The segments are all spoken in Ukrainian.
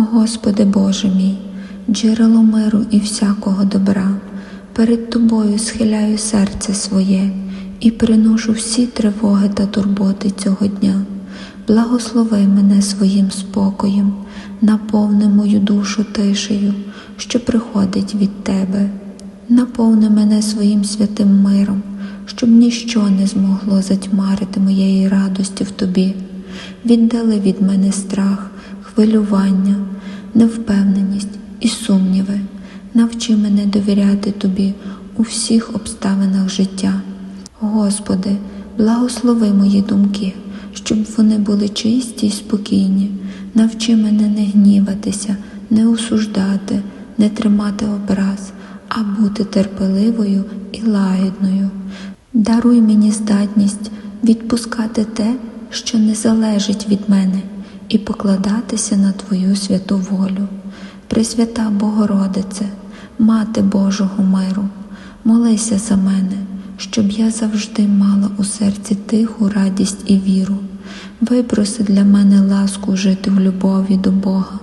Господи Боже мій, джерело миру і всякого добра, перед Тобою схиляю серце своє і приношу всі тривоги та турботи цього дня. Благослови мене своїм спокоєм, наповни мою душу тишею, що приходить від Тебе. Наповни мене своїм святим миром, щоб ніщо не змогло затьмарити моєї радості в Тобі. Віддали від мене страх, хвилювання, невпевненість і сумніви. Навчи мене довіряти Тобі у всіх обставинах життя. Господи, благослови мої думки, щоб вони були чисті й спокійні. Навчи мене не гніватися, не осуждати, не тримати образ, а бути терпеливою і лагідною. Даруй мені здатність відпускати те, що не залежить від мене, і покладатися на Твою святу волю. Пресвята Богородице, Мати Божого миру, молися за мене, щоб я завжди мала у серці тиху радість і віру. Випроси для мене ласку жити в любові до Бога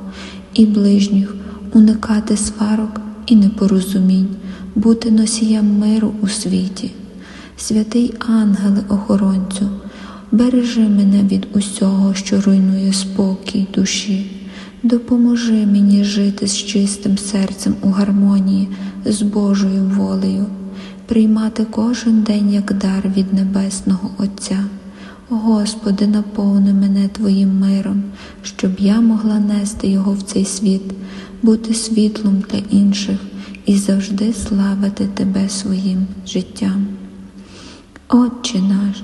і ближніх, уникати сварок і непорозумінь, бути носієм миру у світі. Святий ангеле охоронцю, бережи мене від усього, що руйнує спокій душі. Допоможи мені жити з чистим серцем у гармонії з Божою волею, приймати кожен день як дар від Небесного Отця. Господи, наповни мене Твоїм миром, щоб я могла нести його в цей світ, бути світлом для інших і завжди славити Тебе своїм життям. Отче наш,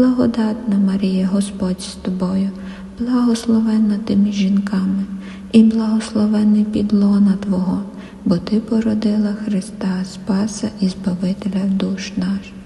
благодатна Марія, Господь з тобою, благословенна ти між жінками, і благословений підлона Твого, бо Ти породила Христа, Спаса і Збавителя душ наш.